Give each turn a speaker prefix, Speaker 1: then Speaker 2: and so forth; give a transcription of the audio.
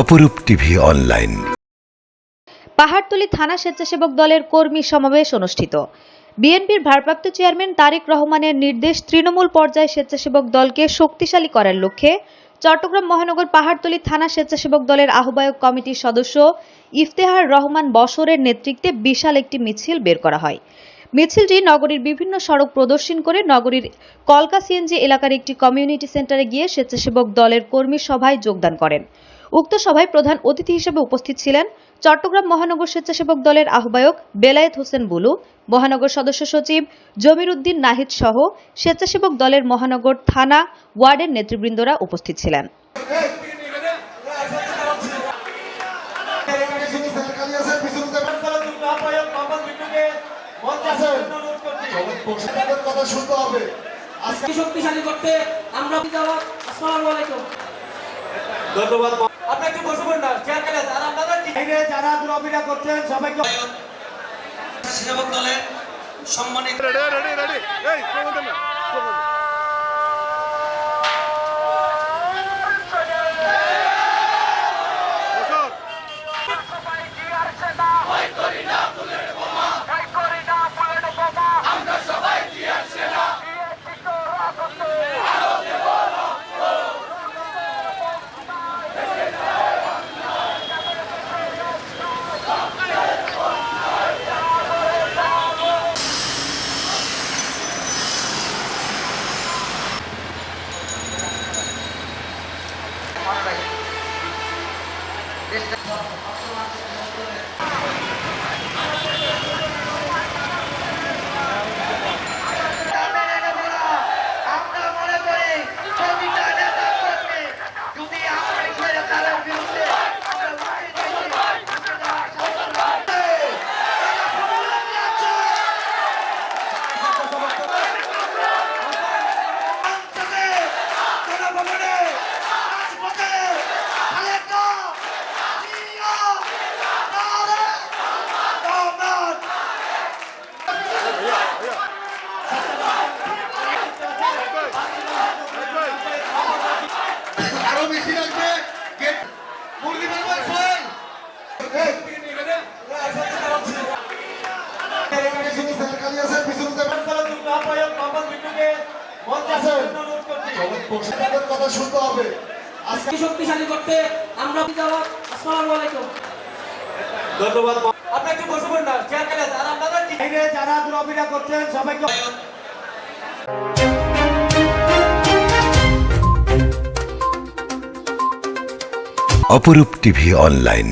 Speaker 1: অপরূপ TV online.
Speaker 2: Pahartali থানা স্বেচ্ছাসেবক দলের কর্মী সমাবেশ অনুষ্ঠিত। বিএনপির ভারপ্রাপ্ত চেয়ারম্যান তারেক রহমানের নির্দেশ তৃণমূল পর্যায়ে স্বেচ্ছাসেবক দলকে শক্তিশালী করার লক্ষ্যে চট্টগ্রাম মহানগর পাহাড়তলী থানা স্বেচ্ছাসেবক দলের আহ্বায়ক কমিটির সদস্য ইফতেহার রহমান বসরের নেতৃত্বে বিশাল একটি মিছিল বের করা হয়। মিছিলটি নগরীর বিভিন্ন সড়ক প্রদর্শন করে নগরীর কলকা সিএনজি এলাকার একটি কমিউনিটি সেন্টারে গিয়ে স্বেচ্ছাসেবক দলের কর্মী সভায় যোগদান করেন। উক্ত সভায় প্রধান অতিথি হিসেবে উপস্থিত ছিলেন চট্টগ্রাম মহানগর স্বেচ্ছাসেবক দলের আহ্বায়ক বেলায়েত হোসেন বুলু, মহানগর সদস্য সচিব জমির উদ্দিন নাহিদ সহ স্বেচ্ছাসেবক দলের মহানগর থানা ওয়ার্ডের নেতৃবৃন্দরা উপস্থিত ছিলেন।
Speaker 3: ধন্যবাদ।
Speaker 4: আপনি একটু বসে পড়ুন না চেয়ার কেটে আর আপনাদের
Speaker 3: বাইরে যারা দুরবিরা করছেন সবাইকে
Speaker 4: সেবক দলের সম্মানিত
Speaker 5: আমরা
Speaker 3: সবার কথা শুনতে হবে। আজকে
Speaker 4: আজকে শক্তিশালী করতে আমরা আসসালামু আলাইকুম।
Speaker 3: ধন্যবাদ।
Speaker 4: আপনি একটু বসে না চেয়ার কেটে আর আপনাদের
Speaker 3: যারা দুরাবিরা করছেন সবাইকে
Speaker 1: অপরূপ টিভি অনলাইন।